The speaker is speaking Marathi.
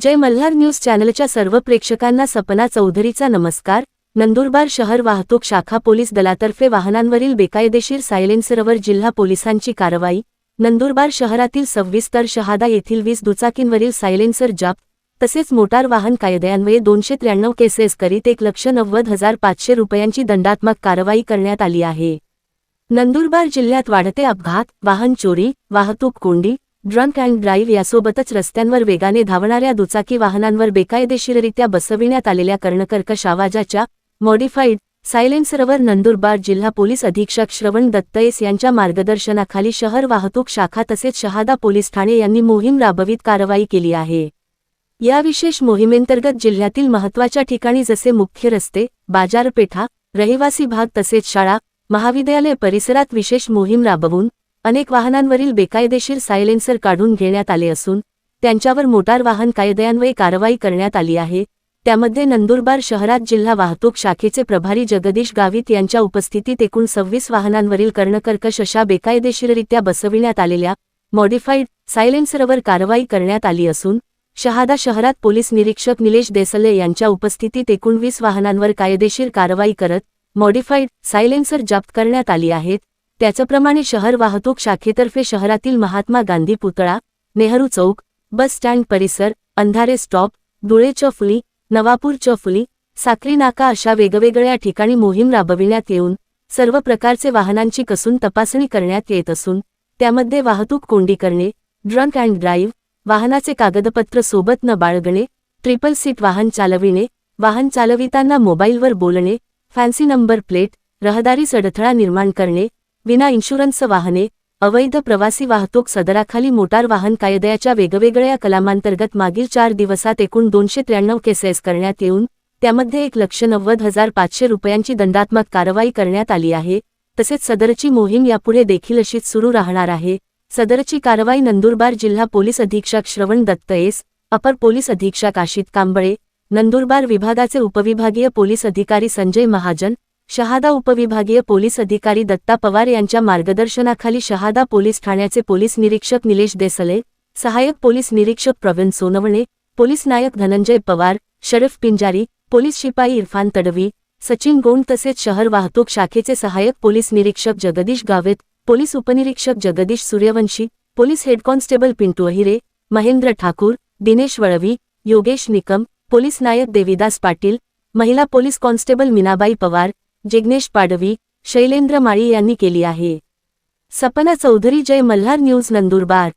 जय मल्हार न्यूज चॅनलच्या सर्व प्रेक्षकांना सपना चौधरीचा नमस्कार. नंदुरबार शहर वाहतूक शाखा पोलीस दलातर्फे वाहनांवरील बेकायदेशीर सायलेन्सरवर जिल्हा पोलिसांची कारवाई. नंदुरबार शहरातील सव्वीस तर शहादा येथील वीस दुचाकींवरील सायलेन्सर जाप्त तसेच मोटार वाहन कायद्यान्वये दोनशे त्र्याण्णव केसेस करीत एक लक्ष नव्वद हजार पाचशे रुपयांची दंडात्मक कारवाई करण्यात आली आहे. नंदुरबार जिल्ह्यात वाढते अपघात वाहन चोरी वाहतूक कोंडी ड्रंक अँड ड्राईव्ह यासोबतच रस्त्यांवर वेगाने धावणाऱ्या दुचाकी वाहनांवर बेकायदेशीररित्या बसविण्यात आलेल्या कर्णकर्कश आवाजाच्या मॉडिफाईड सायलेन्सरवर नंदुरबार जिल्हा पोलीस अधीक्षक श्रवण दत्तयेस यांच्या मार्गदर्शनाखाली शहर वाहतूक शाखा तसेच शहादा पोलीस ठाणे यांनी मोहीम राबवित कारवाई केली आहे. या विशेष मोहिमेंतर्गत जिल्ह्यातील महत्त्वाच्या ठिकाणी जसे मुख्य रस्ते बाजारपेठा रहिवासी भाग तसेच शाळा महाविद्यालय परिसरात विशेष मोहीम राबवून अनेक वाहनांवरील बेकायदेशीर सायलेन्सर काढून घेण्यात आले असून त्यांच्यावर मोटार वाहन कायद्यान्वये कारवाई करण्यात आली आहे. त्यामध्ये नंदुरबार शहरात जिल्हा वाहतूक शाखेचे प्रभारी जगदीश गावित यांच्या उपस्थितीत एकूण सव्वीस वाहनांवरील कर्णकर्कश अशा बेकायदेशीररित्या बसविण्यात आलेल्या मॉडिफाईड सायलेन्सरवर कारवाई करण्यात आली असून शहादा शहरात पोलीस निरीक्षक निलेश देसले यांच्या उपस्थितीत एकूण वीस वाहनांवर कायदेशीर कारवाई करत मॉडिफाईड सायलेन्सर जप्त करण्यात आली आहेत. त्याचप्रमाणे शहर वाहतूक शाखेतर्फे शहरातील महात्मा गांधी पुतळा नेहरू चौक बस स्टँड परिसर अंधारे स्टॉप धुळे चफुली नवापूर चौफुली साक्री नाका अशा वेगवेगळ्या ठिकाणी मोहीम राबविण्यात येऊन सर्व प्रकारचे वाहनांची कसून तपासणी करण्यात येत असून त्यामध्ये वाहतूक कोंडी करणे ड्रंक अँड ड्राईव्ह वाहनाचे कागदपत्र सोबत न बाळगणे ट्रिपल सीट वाहन चालविणे वाहन चालविताना मोबाईलवर बोलणे फॅन्सी नंबर प्लेट रहदारी सडथळा निर्माण करणे विना इन्शुरन्स वाहने अवैध प्रवासी वाहतूक सदराखाली मोटार वाहन कायद्याच्या वेगवेगळ्या कलामांतर्गत मागील चार दिवसात एकूण दोनशे त्र्याण्णव केसेस करण्यात येऊन त्यामध्ये एक लक्ष नव्वद हजार पाचशे रुपयांची दंडात्मक कारवाई करण्यात आली आहे तसेच सदरची मोहीम यापुढे देखील अशीच सुरू राहणार आहे. सदरची कारवाई नंदुरबार जिल्हा पोलीस अधीक्षक श्रवण दत्तयेस अपर पोलीस अधीक्षक आशित कांबळे नंदुरबार विभागाचे उपविभागीय पोलीस अधिकारी संजय महाजन शहादा उपविभागीय पोलीस अधिकारी दत्ता पवार यांच्या मार्गदर्शनाखाली शहादा पोलीस ठाण्याचे पोलीस निरीक्षक निलेश देसले सहाय्यक पोलीस निरीक्षक प्रवीण सोनवणे पोलीस नायक धनंजय पवार शरीफ पिंजारी पोलीस शिपाई इरफान तडवी सचिन गोंड तसेच शहर वाहतूक शाखेचे सहाय्यक पोलीस निरीक्षक जगदीश गावेत पोलीस उपनिरीक्षक Jagdish Suryavanshi police head constable Pintu Ahire Mahendra Thakur Dinesh Valvi Yogesh Nikam police नायक देविदास पाटील महिला पोलीस कॉन्स्टेबल मीनाबाई पवार जिग्नेश पाडवी शैलेंद्र माळी यांनी केली आहे. सपना चौधरी जय मल्हार न्यूज नंदुरबार.